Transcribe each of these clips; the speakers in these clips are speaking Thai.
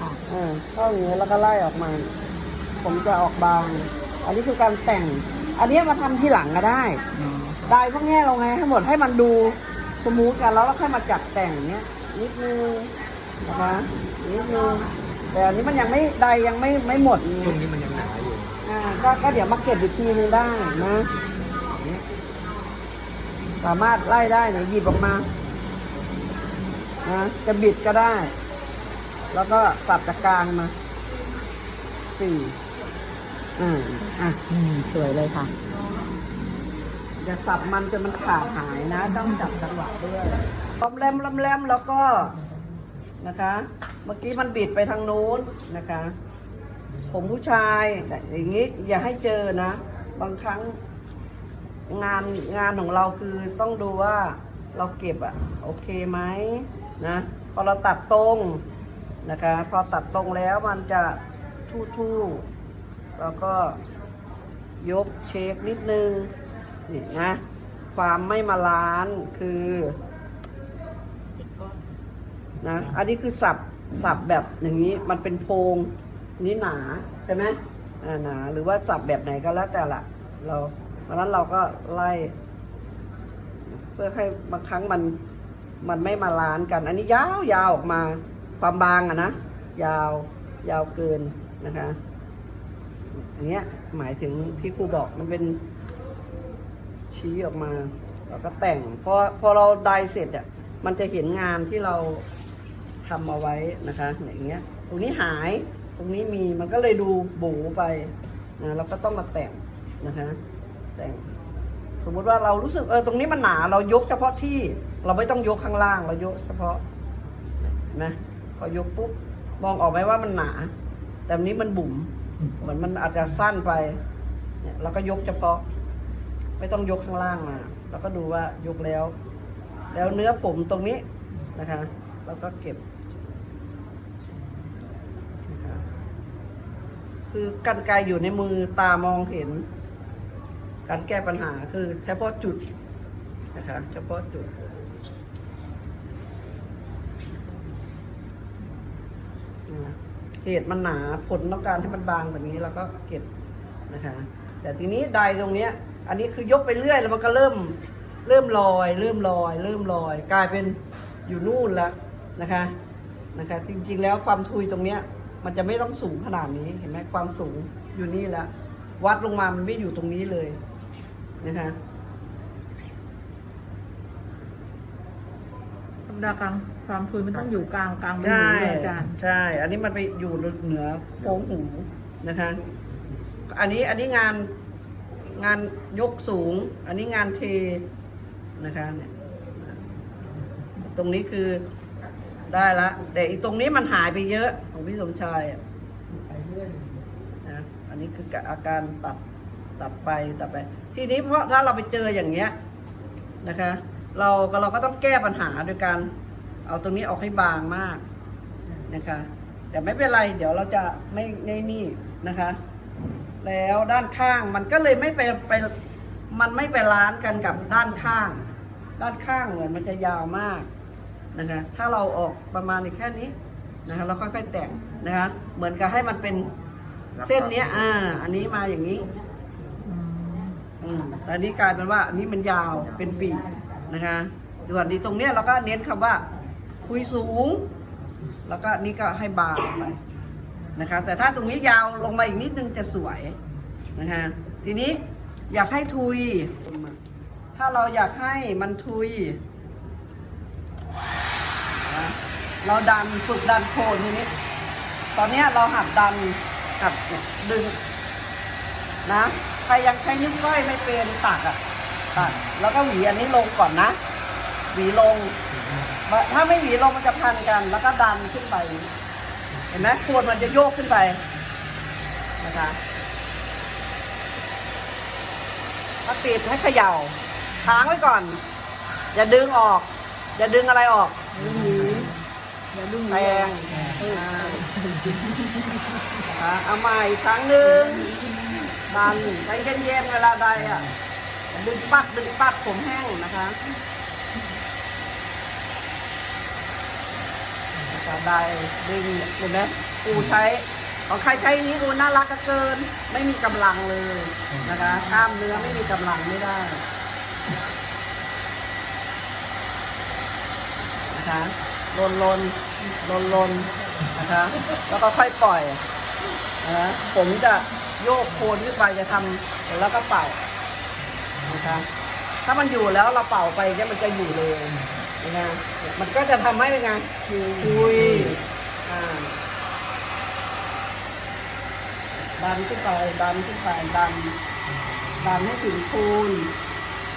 ค่ะเออเข้าอย่างนี้แล้วก็ไล่ออกมา ผมจะออกบาง อันนี้คือการแต่ง อันนี้มาทำที่หลังก็ได้ได้พวกเนี้ยลงไงให้หมดให้มันดูสมูทกันแล้วเราค่อยมาจัดแต่งเนี้ยนิดนึงนะคะนิดนึงแต่อันนี้มันยังไม่ได้ยังไม่ไม่หมดช่วไงงนี้มันยังหนาอยู่อ่าก็ก็เดี๋ยวมาเก็บอีกทีนึงได้นะเนี่ยสามารถไล่ได้เนี่ยหยิบออกมานะจะบิดก็ได้ แล้วก็สับจากกลางมาสี่อ่าอะอืมสวยเลยค่ะ อย่าสับมันจนมันขาดหายนะ ต้องจับจังหวะด้วยล้อมแรมล้อมแรมแล้วก็นะคะ เมื่อกี้มันบิดไปทางนู้นนะคะ ผมผู้ชายแต่อย่างนี้อย่าให้เจอนะ บางครั้งงานงานของเราคือต้องดูว่าเราเก็บอะโอเคไหมนะ พอเราตัดตรง นะคะ พอตัดตรงแล้วมันจะทู่ๆแล้วก็ยกเช็คนิดนึงนี่นะความไม่มาล้านคือนะอันนี้คือสับสับแบบอย่างนี้มันเป็นโพรงนี่หนาใช่ไหมอ่าหนาหรือว่าสับแบบไหนก็แล้วแต่ละเราเพราะนั้นเราก็ไล่ เพื่อให้บางครั้งมันมันไม่มาล้านกัน อันนี้ยาวยาวออกมา ความบางอะนะ ยาวยาวเกินนะคะอย่างเงี้ยหมายถึงที่ครูบอกมันเป็นชี้ออกมาแล้วก็แต่งพอพอเราไดเสร็จอะมันจะเห็นงานที่เราทำเอาไว้นะคะอย่างเงี้ย ตรงนี้หายตรงนี้มีมันก็เลยดูบูไปนะเราก็ต้องมาแต่งนะคะ แต่งสมมติว่าเรารู้สึกเออตรงนี้มันหนาเรายกเฉพาะที่ เราไม่ต้องยกข้างล่างเรายกเฉพาะนไหม พอยกปุ๊บมองออกไหมว่ามันหนา แต่อันนี้มันบุ๋มเหมือนมันอาจจะสั้นไป เนี่ยเราก็ยกเฉพาะ ไม่ต้องยกข้างล่างมาแล้วก็ดูว่ายกแล้ว แล้วเนื้อผมตรงนี้นะคะแล้วก็เก็บนะคะคือกันไกอยู่ในมือตามองเห็น การแก้ปัญหาคือเฉพาะจุดนะคะเฉพาะจุด นะเหตุมันหนาผลต้องการให้มันบางแบบนี้เราก็เก็บนะคะ แต่ทีนี้ไดตรงเนี้ย อันนี้คือยกไปเรื่อยแล้วมันก็เริ่มเริ่มลอย เริ่มลอย เริ่มลอย กลายเป็นอยู่นู่นแล้วนะคะนะคะ จริงๆแล้วความทุยตรงเนี้ย มันจะไม่ต้องสูงขนาดนี้เห็นไหมความสูงอยู่นี่แล้ววัดลงมามันไม่อยู่ตรงนี้เลยนะคะธรรมดากลาง ความทุยมันต้องอยู่กลางกลางใบใช่หูเลยอาจารย์ใช่ อันนี้มันไปอยู่เหนือโค้งหูนะคะ อันนี้อันนี้งานงานยกสูง อันนี้งานเทนะคะเนี่ยตรงนี้คือได้ละแต่อีกตรงนี้มันหายไปเยอะของพี่สมชายอะนะอันนี้คืออาการตัดตัดไปตัดไป ทีนี้เพราะถ้าเราไปเจออย่างเงี้ยนะคะ เราก็เราก็ต้องแก้ปัญหาโดยการ เอาตรงนี้ออกให้บางมากนะคะ แต่ไม่เป็นไร เดี๋ยวเราจะไม่ในนี่นะคะ แล้วด้านข้างมันก็เลยไม่ไปไปมันไม่ไปล้านกันกับด้านข้าง ด้านข้างเหมือนมันจะยาวมากนะคะ ถ้าเราออกประมาณแค่นี้นะคะเราค่อยๆแต่งนะคะ เหมือนกับให้มันเป็นเส้นเนี้ย อ่า อันนี้มาอย่างนี้อืมแต่อันนี้กลายเป็นว่าอันนี้มันยาวเป็นปีกนะคะส่วนนี้ตรงเนี้ยเราก็เน้นคำว่า คุยสูง แล้วก็นี่ก็ให้บางไปนะคะ แต่ถ้าตรงนี้ยาวลงมาอีกนิดนึงจะสวยนะคะทีนี้อยากให้ทุย ถ้าเราอยากให้มันทุย เราดันฝึกดันโคนทีนี้ ตอนนี้เราหัดดันหัดดึงนะใครยังใช้นิ้วก้อยไม่เป็นตักอะตักแล้วก็หวีอันนี้ลงก่อนนะ หวีลง ถ้าไม่หวีลงมันจะพันกัน แล้วก็ดันขึ้นไป เห็นไหมโคนมันจะโยกขึ้นไปนะคะถ้าติดให้เขย่าค้างไว้ก่อน อย่าดึงออก อย่าดึงอะไรออกดึงหวีอย่าดึงแรงอ่าเอาใหม่อีกครั้งหนึ่งดันใจเย็นๆเวลาใดอะดึงปักดึงปักผมแห้งนะคะ กระไดดึงเห็นไหมปูใช้ของใครใช้อย่งนี้ดูน่ารักเกิน ไม่มีกำลังเลยนะคะกล้ามเนื้อไม่มีกำลังไม่ได้นะคะลนลนลนลนนะคะแล้วก็ค่อยปล่อยนะผมจะโยกโคนขึ้นไปจะทำแล้วก็เป่านะคะถ้ามันอยู่แล้วเราเป่าไปเนี่ยมันจะอยู่เลย นะฮะมันก็จะทำให้เป็นไงคุยอ่าดันขึ้นไปดันขึ้นไปดันดันให้ถึงคูณ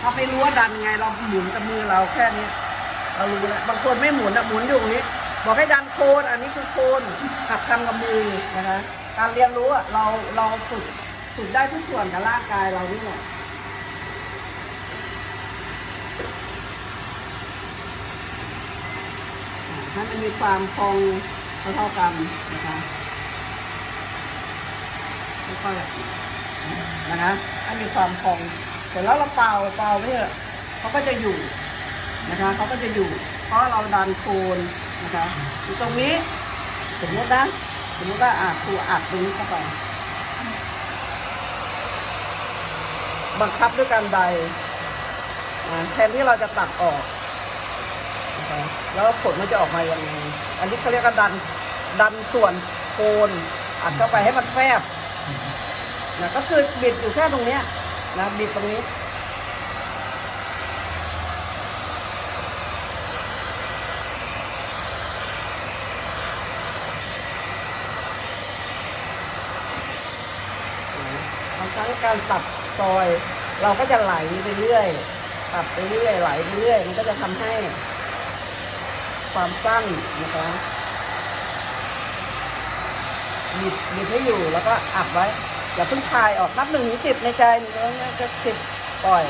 ถ้าไม่รู้ว่าดันไงเราหมุนกับมือเราแค่นี้เรารู้แล้วบางคนไม่หมุนอะหมุนอยู่อย่างนี้ บอกให้ดันโคนอันนี้คือโคนหัดทำกับมือนะคะการเรียนรู้อะเราเราฝึกฝึกได้ทุกส่วนกับร่างกายเรานี่แหละ ให้มันมีความพองเท่ากันนะคะค่อยๆนะคะให้มีความพองเสร็จแล้วเราเป่าเป่าเนี่ยเขาก็จะอยู่นะคะเขาก็จะอยู่ เพราะเราดันโคนนะคะตรงนี้สมมตินะสมมติว่าอะครูอัดตรงนี้เข้าไปบังคับด้วยการใดแทนที่เราจะตัดออก แล้วผลมันจะออกมายังไงอันนี้เขาเรียกว่าดันดันส่วนโคนอัดเข้าไปให้มันแฟบนะก็คือบิดอยู่แค่ตรงเนี้ยนะบิดตรงนี้บางครั้งการตัดซอย เราก็จะไหลไปเรื่อยตัดไปเรื่อยไหลไปเรื่อย มันก็จะทำให้ ความสั้นนะคะบิดบิดให้อยู่แล้วก็อัดไว้ อย่าเพิ่งคลายออกนับหนึ่งถึงสิบในใจแล้วก็สิบปล่อย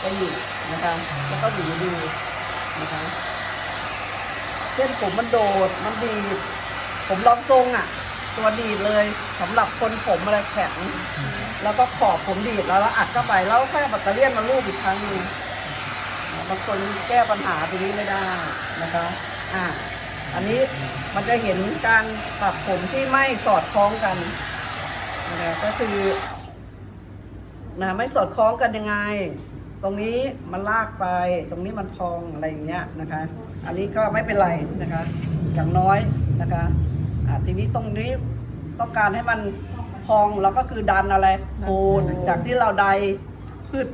ไปอยู่นะคะ แล้วก็บีดูนะคะเส้นผมมันโดดมันดีดผมรองทรงอะ ตัวดีดเลยสำหรับคนผมอะไรแข็งแล้วก็ขอบผมดีดแล้วแล้วอัดเข้าไปแล้วแค่แบตเตอรี่ยนลูบอีกครั้งหนึงบางคนแก้ปัญหาตรงนี้ไม่ได้นะคะ อ่า อันนี้มันจะเห็นการตัดผมที่ไม่สอดคล้องกันนะก็คือนะไม่สอดคล้องกันยังไง ตรงนี้มันลากไป ตรงนี้มันพองอะไรอย่างเงี้ยนะคะ อันนี้ก็ไม่เป็นไรนะคะ อย่างน้อยนะคะอ่าทีนี้ตรงนี้ต้องการให้มันพองเราก็คือดันอะไรโคนจากที่เราใดพืช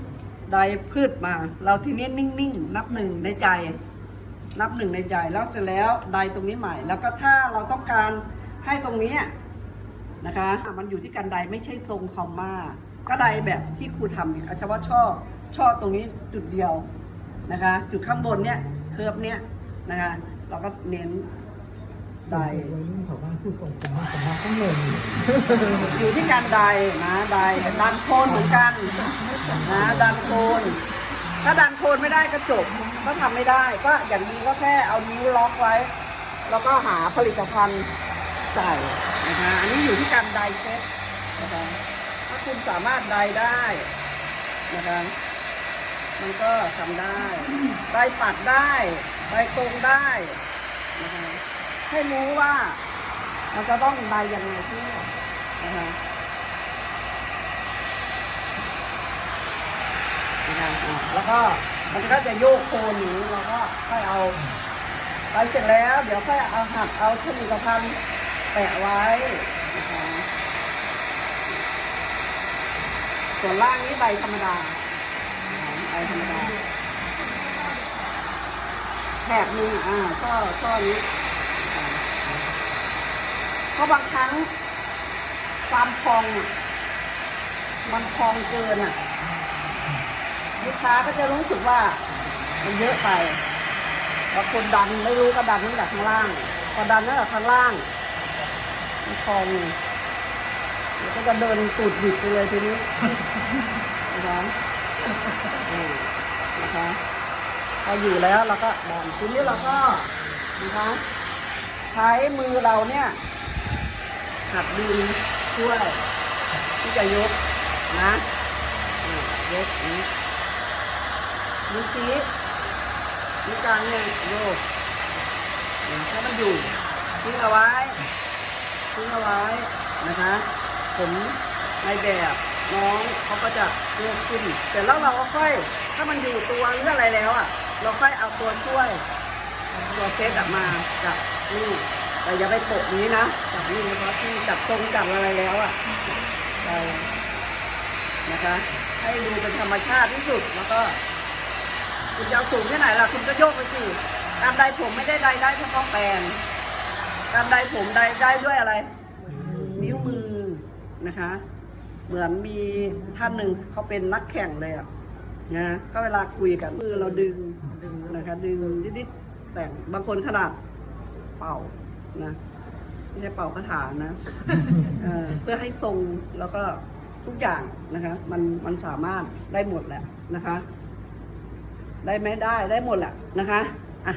ใดพืชมา เราทีนี้นิ่งๆ นับหนึ่งในใจ นับหนึ่งในใจแล้วเสร็จแล้วใดตรงนี้ใหม่ แล้วก็ถ้าเราต้องการให้ตรงนี้นะคะมันอยู่ที่การใดไม่ใช่ทรงคอมมาก็ใดแบบที่ครูทำเนี่ยเอเฉพาะช่อช่อตรงนี้จุดเดียวนะคะ จุดข้างบนเนี่ยเคิร์ฟเนี่ยนะคะเราก็เน้นใดวัยรุ่นแถวบ้านผู้ส่งผมมาผมมาต้องเลยอยู่ที่การใดนะใดดันโคนเหมือนกันนะดันโคน ถ้าดันโคนไม่ได้ก็จบก็ทำไม่ได้ ก็อย่างนี้ก็แค่เอานิ้วล็อกไว้ แล้วก็หาผลิตภัณฑ์ใส่นะคะอันนี้อยู่ที่การไดเซ็ตนะคะถ้าคุณสามารถไดได้นะคะมันก็ทำได้ไดปัดได้ไดตรงได้นะคะให้รู้ว่า มันจะต้องไดยังไงที่นะคะนะคะอะ แล้วก็มันก็จะโยกโคนอย่างนี้เราก็ค่อยเอาไปเสร็จแล้ว เดี๋ยวค่อยเอาหัดเอาผลิตภัณฑ์แปะไว้นะคะส่วนล่างนี้ใบธรรมดาใบธรรมดาแถบนึงอ่าก็ก็นี้เพราะบางครั้งความพอง มันพองเกินอะ ลูกค้าก็จะรู้สึกว่ามันเยอะไปบางคนดันไม่รู้ก็ดันตั้งแต่ข้างล่างพอดันตั้งแต่ข้างล่างมันพองเดี๋ยวก็จะเดินตูดบิดไปเลยทีนี้นะคะอืมนะคะพออยู่แล้วเราก็ดันทีนี้เราก็นะคะใช้มือเราเนี่ยหัดดึงช่วยที่จะยกนะยกนี้ นิ้วชี้นิ้วกลางเนี่ยโยกให้มันอยู่ทิ้งเอาไว้ทิ้งเอาไว้นะคะผมในแบบน้องเขาก็จะเลือกขึ้นแต่แล้วเราก็ค่อย ถ้ามันอยู่ตัวหรืออะไรแล้วอะ เราค่อยเอาตัวช่วย ตัวเซตออกมาจับนี่แต่อย่าไปโปะนี้นะจับนี่นะคะที่จับตรงจับอะไรแล้วอะนะคะ ให้ดูเป็นธรรมชาติที่สุดแล้วก็ คุณจะเอาสูงแค่ไหนล่ะ คุณก็โยกไปสิการใดผมไม่ได้ใดได้เฉพาะแปลงการใดผมใดได้ด้วยอะไร นิ้วมือนะคะ เหมือนมีท่านหนึ่งเขาเป็นนักแข่งเลยอะนะก็เวลาคุยกันมือเราดึงนะคะ ดึงนิดๆแต่งบางคนขนาดเป่านะไม่ใช่เป่ากระถานะเเพื่อให้ทรงแล้วก็ทุกอย่างนะคะ มันมันสามารถได้หมดแหละนะคะ ได้ไหมได้ได้หมดแหละนะคะอะ